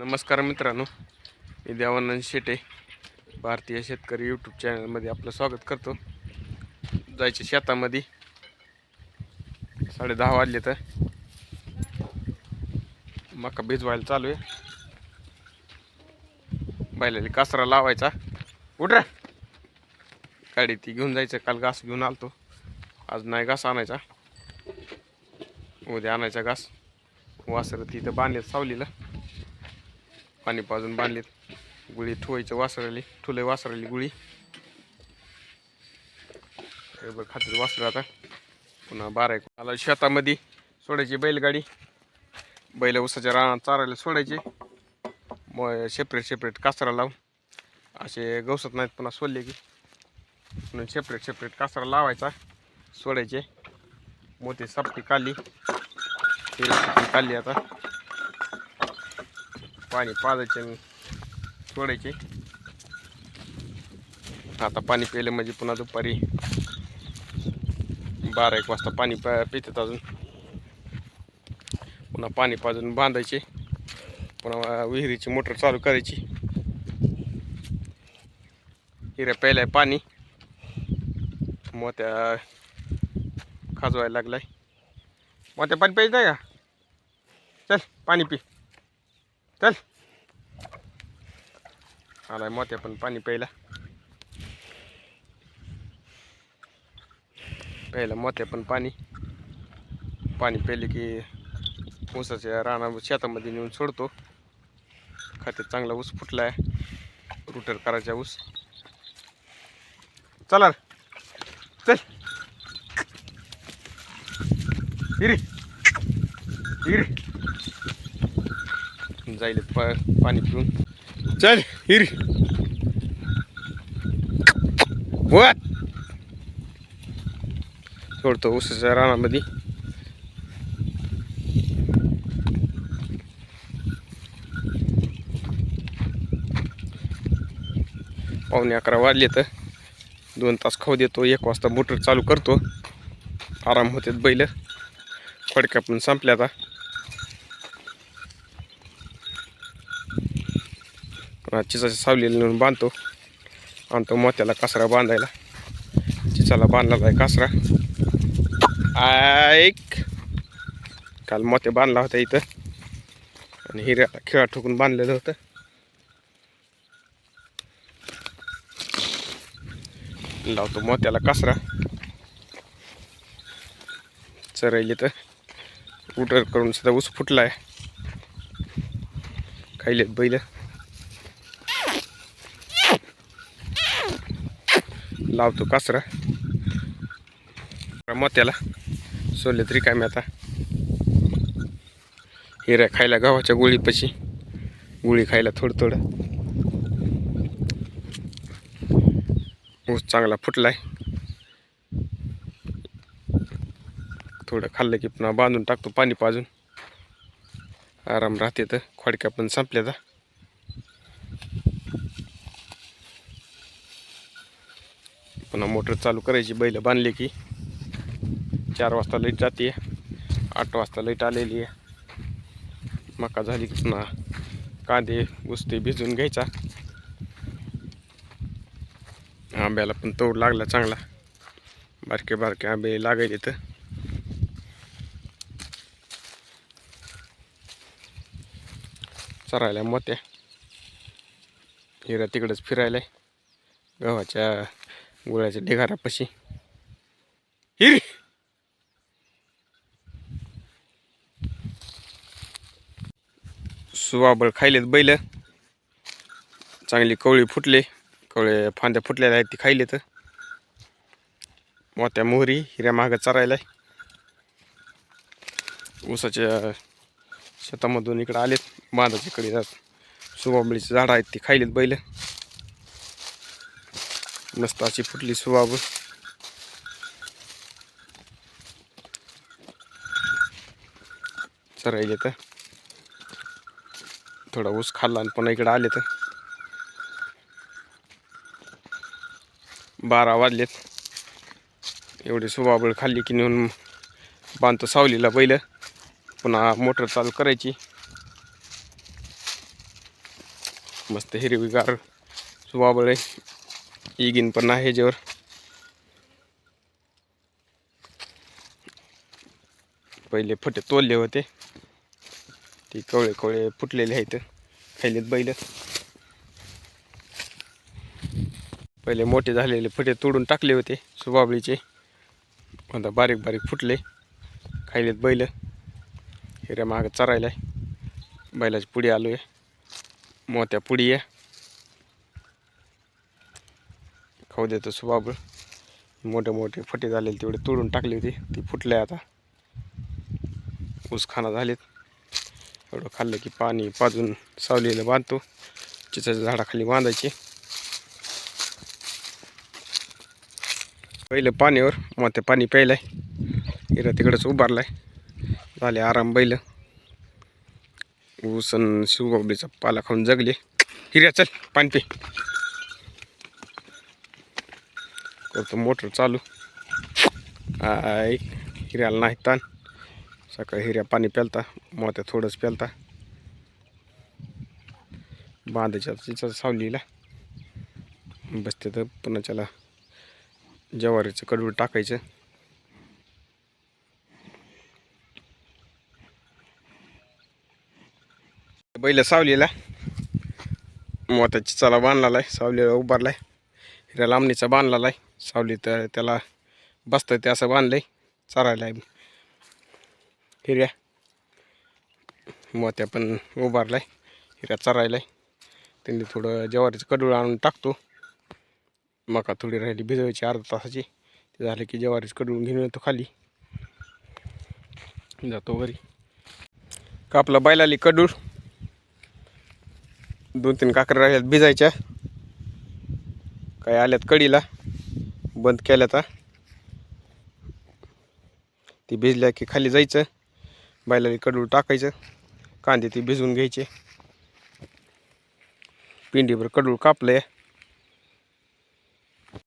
नमस्कार मित्रांनो मी देवानंद शेटे भारतीय शेतकरी यूट्यूब चॅनलमध्ये आपलं स्वागत करतो. जायचे शेतामध्ये साडे दहा वाजले तर मका भिजवायला चालू आहे. बैलाली कासरा लावायचा. उठ गाडी ती घेऊन जायचं काल घास घेऊन आलतो. आज नाही घास आणायचा. उद्या आणायचा घास. वासरं तिथं बांधलेत सावलीला. पाणी पाजून बांधलेत. गुळी ठुवायचं वासरली ठुले वासरली गुळी. हे बघ खात्यात वासर आता. पुन्हा बारा एक आला शेतामध्ये सोडायची बैलगाडी. बैल उसाच्या रानात चारायला सोडायचे. मग सेपरेट सेपरेट कासरा लावून. असे गवसत नाहीत पुन्हा सोडले की. म्हणून सेपरेट सेपरेट कासरा लावायचा सोडायचे. मोठी सापटी काली काली आता. पाणी पाजायचे आणि सोडायचे. आता पाणी प्यायलं म्हणजे पुन्हा दुपारी बारा एक वाजता पाणी पितात अजून. पुन्हा पाणी पाजून बांधायचे. पुन्हा विहिरीची मोटर चालू करायची. हिऱ्या प्यायलाय पाणी. मोत्या खाजवायला लागलाय. मोत्या पाणी प्यायचं नाही का? चल पाणी पी. चल. आलाय मोत्या पण पाणी प्यायला. प्यायला मोत्या पण पाणी. पाणी प्यायले की ऊसाच्या राणा शेतामध्ये नेऊन सोडतो. खात्यात चांगला ऊस फुटला आहे रुटर करायचा ऊस. चला. चल. इरी. इरे. जाईल प पाणी पिऊन. चल हिरी. सोडतो ऊसाच्या रानामध्ये. पावणे अकरा वाजले तर दोन तास खाऊ देतो एक वाजता मोटर चालू करतो. आराम होते बैल. फडक्या पण संपल्या आता. चिचाच्या सावलीला नेऊन बांधतो. आणतो मोत्याला कासरा बांधायला. चिचाला बांधलेला आहे कासरा. ऐक. काल मोत्या बांधला होता इथं. आणि हिऱ्याला खिळा ठोकून बांधलेलं होतं. लावतो मोत्याला कासरा. चरायली तर उटर करून सुद्धा ऊस फुटला आहे खायलेत बैल. लावतो कासरा. मोत्याला. काय रिकामे आता. हिऱ्या खायला गव्हाच्या गोळीपाशी. गोळी खायला थोडं थोडं. ऊस चांगला फुटलाय. थोडं खाल्लं की पुन्हा बांधून टाकतो पाणी पाजून. आराम राहते तर खोडक्या पण संपल्या तर पुन्हा मोटर चालू करायची बैल बांधली की. चार वाजता लाइट जाते आठ वाजता लाइट आलेली आहे. मका झाली की पुन्हा कांदे उस्ते भिजून घ्यायचा. आंब्याला पण तोड लागला चांगला. बारके बारके आंबे लागायले तर. चरायला मोत्या. हिरा तिकडंच फिरायलाय. गव्हाच्या गुळाच्या ढिगारापाशी हिर! सुवाबळ खायलेत बैल. चांगली कवळी फुटले. कवळे फांद्या फुटलेल्या आहेत ती खायलेत. मोत्या मोहरी हिऱ्या मागं चरायला ऊसाच्या शेतामधून इकडं आलेत बांधाच्या इकडे जात झाडं आहेत ती खायलेत बैल. मस्त अशी फुटली सुबाबळ चरायले तर थोडा ऊस खाल्ला आणि पुन्हा इकडे आले तर बारा वाजलेत. एवढी सुबाबळ खाल्ली की नेऊन बांधतो सावलीला बैल पुन्हा मोटर चालू करायची. मस्त हिरवीगार सुबाबळ आहे. इगिन पण आहे ह्याच्यावर पहिले फुटे तोलले होते ते कवळे कवळे फुटलेले आहेत खायलेत बैल पहिले मोठे झालेले फुटे तोडून टाकले होते सुबाबळीचे आता बारीक बारीक फुटले खायलेत बैल हिऱ्या मागं चरायला बैलाच्या बैलाची आलो आहे मोत्या पुढी आहे खाऊ देतो सुबाबळ. मोठे मोठे फटे झालेले तेवढे तोडून टाकले होते. ती फुटले आता. ऊस खाना झालेत. एवढं खाल्लं की पाणी पाजून सावलीला बांधतो. चिचाच्या झाडाखाली बांधायचे. पहिलं पाणीवर मग ते पाणी प्यायलाय. हिरा तिकडंच उभारलाय. झाले आराम बैल. ऊस आणि शिवबाबडीचा पाला खाऊन जगले. हिर्या चल पाणी पे. करतो मोटर चालू. आय हिऱ्याला नाही ताण. सकाळी हिऱ्या पाणी प्यालता मोत्या थोडंच प्यालता. बांधायच्या तिचा सावलीला. बसते तर पुन्हा त्याला ज्वारीचं कडवड टाकायचं. बैल सावलीला. मोत्या चिचाला बांधलेला आहे सावलीला उभारलाय. हिऱ्या लांबणीचा बांधलेला आहे सावली तर त्याला बसतं ते असं बांधलंय चारायला. आहे हिऱ्या मोत्या पण उभारलाय हिऱ्या चरायलाय. त्यांनी थोडं ज्वारीचं कडूळ आणून टाकतो. मका थोडी राहिली भिजवायची अर्धा तासाची. ते झालं की ज्वारीचं कडूळ घेऊन येतो खाली. जातो घरी. कापला बैलाली कडूळ. दोन तीन काकऱ्या राहिल्यात भिजायच्या. काय आल्यात कडीला. बंद केल्या आता ती भिजल्या की खाली जायचं बैलाला कडूळ टाकायचं कांदे ती भिजवून घ्यायचे. पिंडीवर कडूळ कापलं आहे